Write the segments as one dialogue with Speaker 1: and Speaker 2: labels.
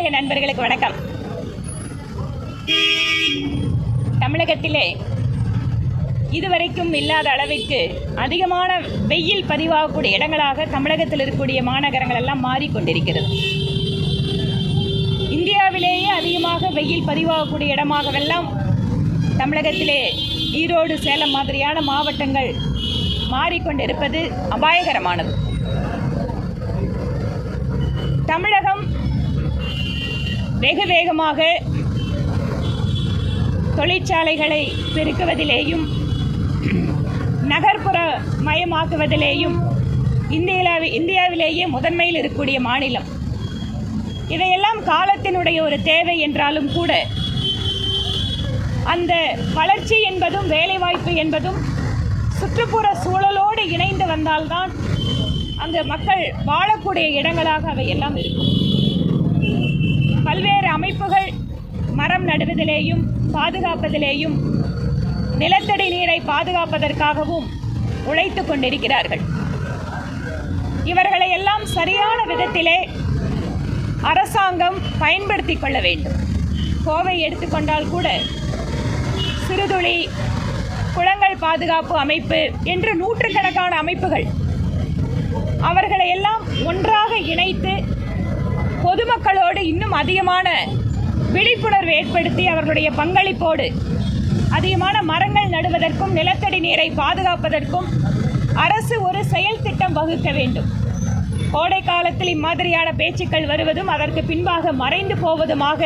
Speaker 1: தமிழக நண்பர்களுக்கு வணக்கம். தமிழகத்திலே இதுவரைக்கும் இல்லாத அளவிற்கு அதிகமான வெயில் பதிவாகக்கூடிய இடங்களாக தமிழகத்தில் இருக்கக்கூடிய மாநகரங்கள் எல்லாம் மாறிக்கொண்டிருக்கிறது இந்தியாவிலேயே அதிகமாக வெயில் பதிவாகக்கூடிய இடமாகவெல்லாம் தமிழகத்திலே ஈரோடு சேலம் மாதிரியான மாவட்டங்கள் மாறிக்கொண்டிருப்பது அபாயகரமானது. தமிழகம் வெகு வேகமாக தொழிற்சாலைகளை பெருக்குவதிலேயும் நகர்ப்புற மயமாக்குவதிலேயும் இந்தியாவில் இந்தியாவிலேயே முதன்மையில் இருக்கக்கூடிய மாநிலம். இதையெல்லாம் காலத்தினுடைய ஒரு தேவை என்றாலும் கூட அந்த வளர்ச்சி என்பதும் வேலைவாய்ப்பு என்பதும் சுற்றுப்புற சூழலோடு இணைந்து வந்தால்தான் அந்த மக்கள் வாழக்கூடிய இடங்களாக அவை எல்லாம் இருக்கும். பல்வேறு அமைப்புகள் மரம் நடுவதிலேயும் பாதுகாப்பதிலேயும் நிலத்தடி நீரை பாதுகாப்பதற்காகவும் உழைத்து கொண்டிருக்கிறார்கள். இவர்களை எல்லாம் சரியான விதத்திலே அரசாங்கம் பயன்படுத்தி கொள்ள வேண்டும். கோவை எடுத்துக்கொண்டால் கூட சிறுதுளி குளங்கள் பாதுகாப்பு அமைப்பு என்று நூற்றுக்கணக்கான அமைப்புகள் அவர்களை எல்லாம் ஒன்றாக இணைத்து பொதுமக்களோடு இன்னும் அதிகமான விழிப்புணர்வு ஏற்படுத்தி அவர்களுடைய பங்களிப்போடு அதிகமான மரங்கள் நடுவதற்கும் நிலத்தடி நீரை பாதுகாப்பதற்கும் அரசு ஒரு செயல் திட்டம் வகுக்க வேண்டும். கோடை காலத்தில் இம்மாதிரியான பேச்சுக்கள் வருவதும் அதற்கு பின்பாக மறைந்து போவதுமாக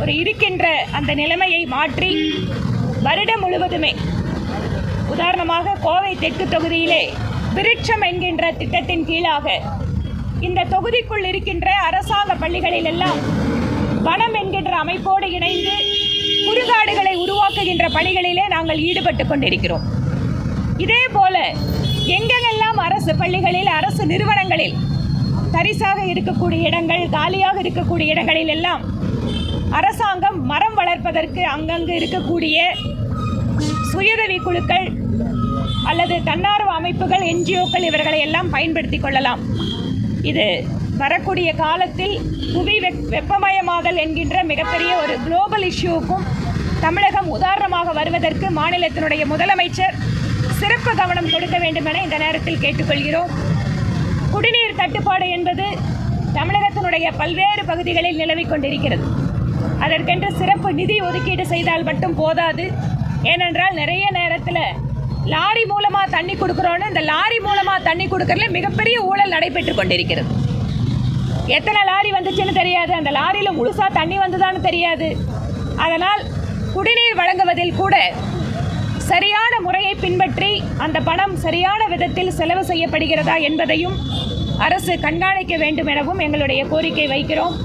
Speaker 1: ஒரு இருக்கின்ற அந்த நிலைமையை மாற்றி வருடம் முழுவதுமே உதாரணமாக கோவை தெற்கு தொகுதியிலே விருட்சம் என்கின்ற திட்டத்தின் கீழாக இந்த தொகுதிக்குள் இருக்கின்ற அரசாங்க பள்ளிகளில் எல்லாம் வனம் என்கின்ற அமைப்போடு இணைந்து குறுகாடுகளை உருவாக்குகின்ற பணிகளிலே நாங்கள் ஈடுபட்டு கொண்டிருக்கிறோம். இதே போல எங்கெங்கெல்லாம் அரசு பள்ளிகளில் அரசு நிறுவனங்களில் தரிசாக இருக்கக்கூடிய இடங்கள் காலியாக இருக்கக்கூடிய இடங்களில் எல்லாம் அரசாங்கம் மரம் வளர்ப்பதற்கு அங்கங்கு இருக்கக்கூடிய சுயதவி குழுக்கள் அல்லது தன்னார்வ அமைப்புகள் என்ஜிஓக்கள் இவர்களை எல்லாம் பயன்படுத்தி கொள்ளலாம். இது வரக்கூடிய காலத்தில் புவி வெப் வெப்பமயமாதல் என்கின்ற மிகப்பெரிய ஒரு குளோபல் இஷ்யூவுக்கும் தமிழகம் உதாரணமாக வருவதற்கு மாநிலத்தினுடைய முதலமைச்சர் சிறப்பு கவனம் கொடுக்க வேண்டும் என இந்த நேரத்தில் கேட்டுக்கொள்கிறோம். குடிநீர் தட்டுப்பாடு என்பது தமிழகத்தினுடைய பல்வேறு பகுதிகளில் நிலவிக் கொண்டிருக்கிறது. அதற்கென்று சிறப்பு நிதி ஒதுக்கீடு செய்தால் மட்டும் போதாது. ஏனென்றால் நிறைய நேரத்தில் லாரி மூலமாக தண்ணி கொடுக்குறோன்னு இந்த லாரி மூலமாக தண்ணி கொடுக்கறதுல மிகப்பெரிய ஊழல் நடைபெற்று கொண்டிருக்கிறது. எத்தனை லாரி வந்துச்சுன்னு தெரியாது. அந்த லாரியில் முழுசாக தண்ணி வந்ததான்னு தெரியாது. அதனால் குடிநீர் வழங்குவதில் கூட சரியான முறையை பின்பற்றி அந்த பணம் சரியான விதத்தில் செலவு செய்யப்படுகிறதா என்பதையும் அரசு கண்காணிக்க வேண்டும் எனவும் எங்களுடைய கோரிக்கை வைக்கிறோம்.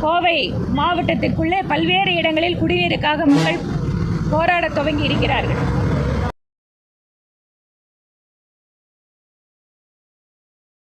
Speaker 1: கோவை மாவட்டத்திற்குள்ளே பல்வேறு இடங்களில் குடிநீருக்காக மக்கள் போராடத் துவங்கி இருக்கிறார்கள்.